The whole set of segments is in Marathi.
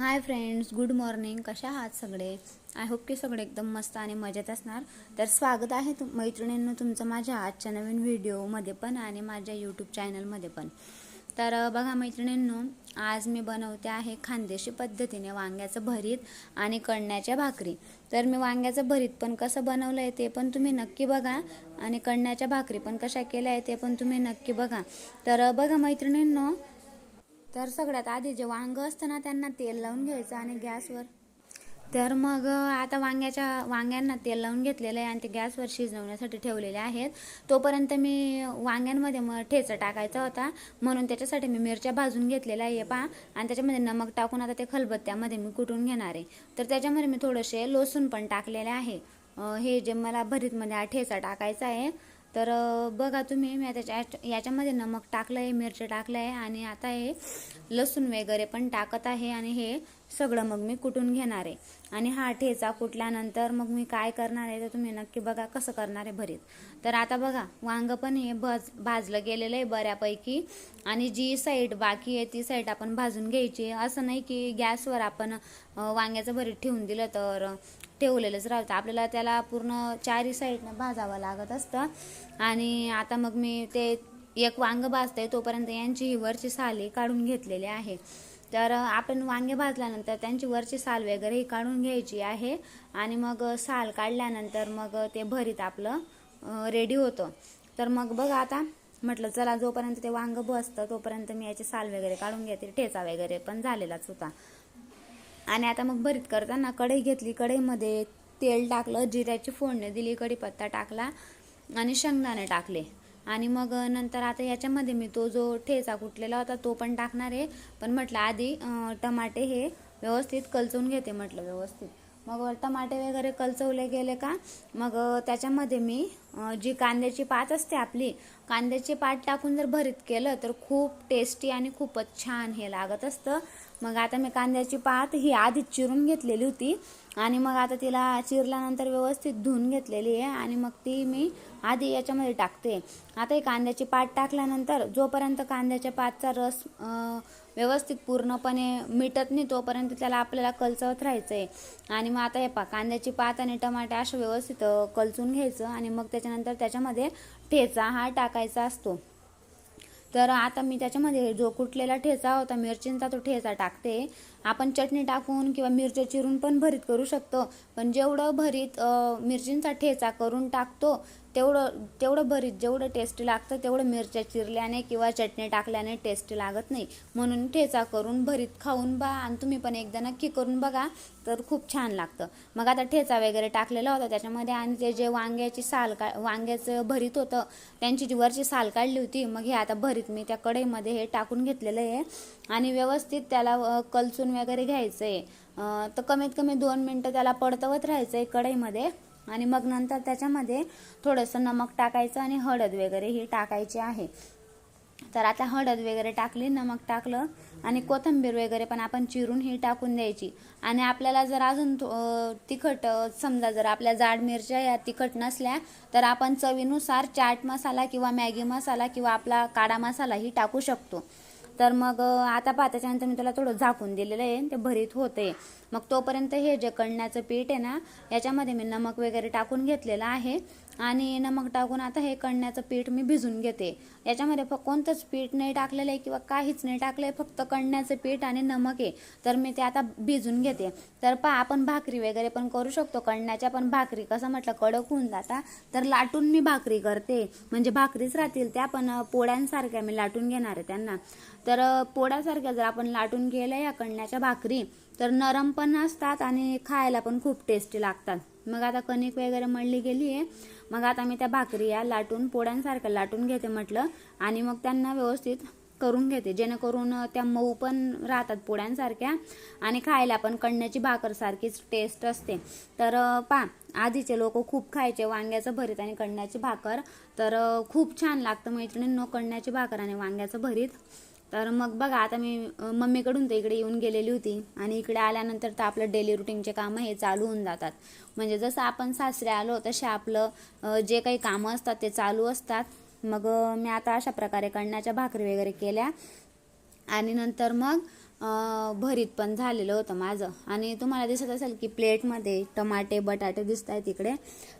हाय फ्रेंड्स गुड मॉर्निंग कशा आहात सगळे? आय होप की सगळे एकदम मस्त आणि मजेत असणार. तर स्वागत आहे तुम मैत्रिणींनो तुमचं माझ्या आजच्या नवीन व्हिडिओमध्ये पण आणि माझ्या यूट्यूब चॅनलमध्ये पण. तर बघा मैत्रिणींनो आज मी बनवते आहे खानदेशी पद्धतीने वांग्याचं भरीत आणि कणण्याच्या भाकरी. तर मी वांग्याचं भरीत पण कसं बनवलं आहे ते पण तुम्ही नक्की बघा आणि कणण्याच्या भाकरी पण कशा केल्या आहे ते पण तुम्ही नक्की बघा. तर बघा मैत्रिणींनो तर सगळ्यात आधी जे वांगं असतं ना त्यांना तेल लावून घ्यायचं आणि गॅसवर. तर मग आता वांग्याच्या वांग्यांना तेल लावून घेतलेलं आहे आणि ते गॅसवर शिजवण्यासाठी ठेवलेले आहेत. तोपर्यंत मी वांग्यांमध्ये मग ठेचा टाकायचा होता. म्हणून त्याच्यासाठी मी मिरच्या भाजून घेतलेल्या आहे पहा. आणि त्याच्यामध्ये नमक टाकून आता ते खलबत्त्यामध्ये मी कुटून घेणार आहे. तर त्याच्यामध्ये मी थोडेसे लसूण पण टाकलेले आहे. हे जे मला भरीतमध्ये हा ठेचा टाकायचा आहे तर बघा तुम्ही मी आता याच्यामध्ये नमक टाकलं आहे मिरची टाकलं आहे आणि आता हे लसूण वगैरे पण टाकत आहे आणि हे सगळं मग मी कुटून घेणार आहे. आणि हा ठेचा कुटल्यानंतर मग मी काय करणार आहे तर तुम्ही नक्की बघा कसं करणार आहे भरीत. तर आता बघा वांग पण हे भज भाजलं गेलेलं आहे बऱ्यापैकी. आणि जी साईड बाकी आहे ती साईड आपण भाजून घ्यायची असं नाही की गॅसवर आपण वांग्याचं भरीत ठेवून दिलं तर ठेवलेलंच राहतं. आपल्याला त्याला पूर्ण चारी साईडनं भाजावं लागत असतं. आणि आता मग मी ते एक वांग भाजतंय तोपर्यंत यांची ही वरची साली काढून घेतलेली आहे. तर आपण वांगे भाजल्यानंतर त्यांची वरची साल वगैरे ही काढून घ्यायची आहे. आणि मग साल काढल्यानंतर मग ते भरीत आपलं रेडी होतं. तर मग बघा आता म्हटलं चला जोपर्यंत ते वांग बसतं तोपर्यंत मी याची साल वगैरे काढून घेते. ठेचा वगैरे पण झालेलाच होता. आणि आता मग भरीत करताना कढई घेतली कढईमध्ये तेल टाकलं जिऱ्याची फोडणी दिली कढीपत्ता टाकला आणि शेंगदाणे टाकले. आणि मग नंतर आता याच्यामध्ये मी तो जो ठेचा कुटलेला होता तो पण टाकणार आहे. पण म्हटलं आधी टमाटे हे व्यवस्थित कलचवून घेते म्हटलं व्यवस्थित. मग टमाटे वगैरे कलचवले गेले का? मग त्याच्यामध्ये मी जी कांद्याची पात असते आपली कांद्याची पात टाकून जर भरीत केलं तर खूप टेस्टी आणि खूपच छान हे लागत असतं. मग आता मी कांद्याची पात ही आधीच चिरून घेतलेली होती. आणि मग आता तिला चिरल्यानंतर व्यवस्थित धुवून घेतलेली आहे. आणि मग ती मी आधी याच्यामध्ये टाकते. आता ही कांद्याची पात टाकल्यानंतर जोपर्यंत कांद्याच्या पातचा रस व्यवस्थित पूर्णपणे मिटत नाही तोपर्यंत त्याला आपल्याला कलचवत राहायचं आहे आणि मग आता हे पा कांद्याची पात आणि टमाटे असं व्यवस्थित कलचून घ्यायचं. आणि मग त्याच्यानंतर त्याच्यामध्ये ठेचा हा टाकायचा असतो. तर आता मी त्याच्यामध्ये जो कुटलेला ठेचा होता मिरचींचा तो ठेचा टाकते. आपण चटणी टाकून किंवा मिरच्या चिरून पण भरीत करू शकतो. पण जेवढं भरीत मिरचींचा ठेचा करून टाकतो तेवढं तेवढं भरीत जेवढं टेस्टी लागतं तेवढं मिरच्या चिरल्याने किंवा चटणी टाकल्याने टेस्टी लागत नाही. म्हणून ठेचा करून भरीत खाऊन बा आणि तुम्ही पण एकदा नक्की करून बघा तर खूप छान लागतं. मग आता ठेचा वगैरे टाकलेला होता त्याच्यामध्ये आणि ते जे वांग्याची साल का वांग्याचं भरीत होतं त्यांची जी वरची साल काढली होती मग हे आता भरीत मी त्या कढईमध्ये हे टाकून घेतलेलं आहे. आणि व्यवस्थित त्याला कलचून कलचून वगैरे घ्यायचं आहे तर कमीत कमी दोन मिनटं त्याला पडतवत राहायचं आहे कढईमध्ये आणि मग नंतर त्याच्यामध्ये थोडंसं नमक टाकायचं आणि हळद वगैरे ही टाकायची आहे. तर आता हळद वगैरे टाकली नमक टाकलं आणि कोथिंबीर वगैरे पण आपण चिरून ही टाकून द्यायची. आणि आपल्याला जर अजून तिखट समजा जर आपल्या जाड मिरच्या या तिखट नसल्या तर आपण चवीनुसार चाट मसाला किंवा मॅगी मसाला किंवा आपला काळा मसाला ही टाकू शकतो. तर मग आता पहा त्याच्यानंतर मी त्याला थोडं झाकून दिलेलं आहे. ते भरीत होते मग तोपर्यंत हे जे कणण्याचं पीठ आहे ना याच्यामध्ये मी नमक वगैरे टाकून घेतलेलं आहे. आणि नमक टाकून आता हे कणण्याचं पीठ मी भिजून घेते. याच्यामध्ये फक्त कोणतंच पीठ नाही टाकलेलं आहे किंवा काहीच नाही टाकलं आहे फक्त कणण्याचं पीठ आणि नमक आहे. तर मी ते आता भिजून घेते. तर पहा आपण भाकरी वगैरे पण करू शकतो. कणण्याच्या पण भाकरी कसं म्हटलं कडक होऊन जाता. तर लाटून मी भाकरी करते. म्हणजे भाकरीच राहतील त्या पण पोळ्यांसारख्या मी लाटून घेणार आहे त्यांना. तर पोळ्यासारख्या जर आपण लाटून गेलं या कणण्याच्या भाकरी तर नरम पण असतात आणि खायला पण खूप टेस्टी लागतात. मग आता कणिक वगैरे मळली गेली आहे मग आता मी त्या भाकरी या लाटून पोळ्यांसारख्या लाटून घेते म्हटलं आणि मग त्यांना व्यवस्थित करून घेते. जेणेकरून त्या मऊ पण राहतात पोळ्यांसारख्या आणि खायला पण कणण्याची भाकर सारखीच टेस्ट असते. तर पा आधीचे लोक खूप खायचे वांग्याचं भरीत आणि कणण्याची भाकर. तर खूप छान लागतं मैत्रिणींनो कणण्याची भाकर आणि वांग्याचं भरीत. तर मग बघा आता मी मम्मीकडून तर इकडे येऊन गेलेली होती आणि इकडे आल्यानंतर तर आपलं डेली रुटीनचे कामं हे चालू होऊन जातात. म्हणजे जसं आपण सासरे आलो तसे आपलं जे काही कामं असतात ते चालू असतात. मग मी आता अशा प्रकारे कणण्याच्या भाकरी वगैरे केल्या. आणि नंतर मग भरीत पण झालेलं होतं माझं. आणि तुम्हाला दिसत असेल की प्लेटमध्ये टमाटे बटाटे दिसत आहेत तिकडे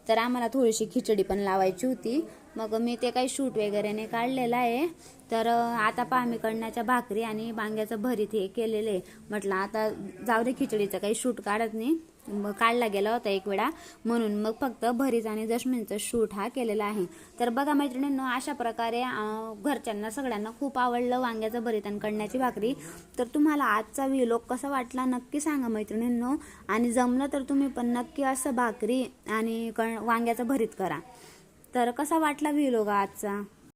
तर आम्हाला थोडीशी खिचडी पण लावायची होती. मग मी ते काही शूट वगैरे नाही काढलेलं आहे. तर आता पहा मी भाकरी आणि वांग्याचं भरीत हे केलेलं आहे. म्हटलं आता जाऊ दे खिचडीचं काही शूट काढत नाही. काढला गेला होता एक वेळा. म्हणून मग फक्त भरीत आणि दशमींचा शूट हा केलेला आहे. तर बघा मैत्रिणींनो अशा प्रकारे घरच्यांना सगळ्यांना खूप आवडलं वांग्याचं भरीत आणि कळण्याची भाकरी. तर तुम्हाला आजचा व्हिलोग कसा वाटला नक्की सांगा मैत्रिणींनो. आणि जमलं तर तुम्ही पण नक्की असं भाकरी आणि कण वांग्याचं भरीत करा. तर कसा वाटला व्हिलोग आजचा?